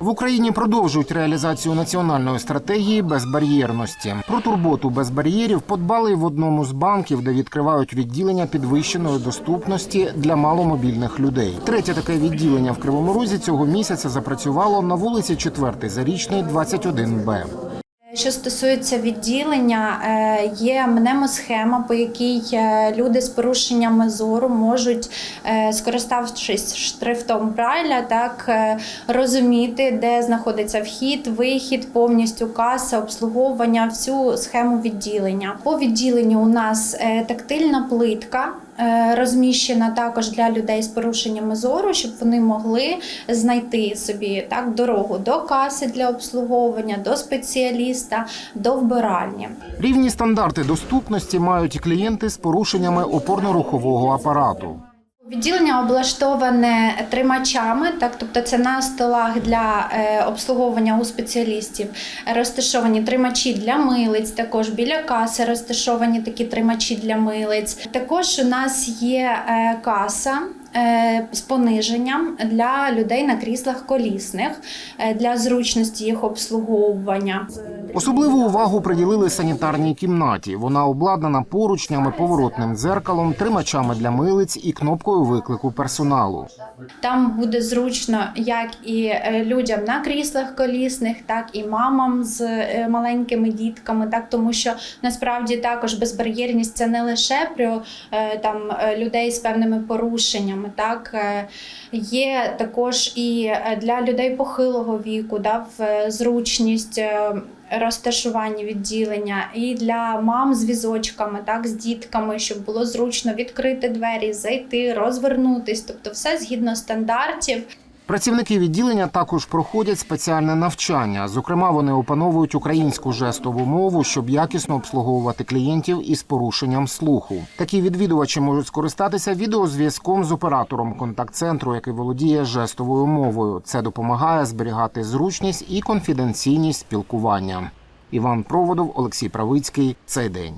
В Україні продовжують реалізацію національної стратегії безбар'єрності. Про турботу без бар'єрів подбали в одному з банків, де відкривають відділення підвищеної доступності для маломобільних людей. Третє таке відділення в Кривому Розі цього місяця запрацювало на вулиці 4 Зарічний, 21Б. Що стосується відділення, е, є мнемосхема, по якій е, люди з порушеннями зору можуть, е, скориставшись шрифтом Брайля, так розуміти, де знаходиться вхід, вихід, повністю каса, обслуговування, всю схему відділення. По відділенню у нас тактильна плитка. Е, Розміщена також для людей з порушеннями зору, щоб вони могли знайти собі так дорогу до каси для обслуговування, до спеціаліста, до вбиральні. Рівні стандарти доступності мають клієнти з порушеннями опорно-рухового апарату. Відділення облаштоване тримачами, так тобто це на столах для е, обслуговування у спеціалістів. Розташовані тримачі для милиць. Також біля каси розташовані такі тримачі для милиць. Також у нас є е, каса. Е, З пониженням для людей на кріслах колісних е, для зручності їх обслуговування. Особливу увагу приділили санітарній кімнаті. Вона обладнана поручнями, поворотним дзеркалом, тримачами для милиць і кнопкою виклику персоналу. Там буде зручно як і е, людям на кріслах колісних, так і мамам з маленькими дітками, так тому що насправді також безбар'єрність це не лише про там людей з певними порушеннями, так е, є також і е, для людей похилого віку, да, в е, зручність. Розташування відділення і для мам з візочками, так з дітками, щоб було зручно відкрити двері, зайти, розвернутись, тобто все згідно стандартів. Працівники відділення також проходять спеціальне навчання. Зокрема, вони опановують українську жестову мову, щоб якісно обслуговувати клієнтів із порушенням слуху. Такі відвідувачі можуть скористатися відеозв'язком з оператором контакт-центру, який володіє жестовою мовою. Це допомагає зберігати зручність і конфіденційність спілкування. Іван Проводов, Олексій Правицький. Цей день.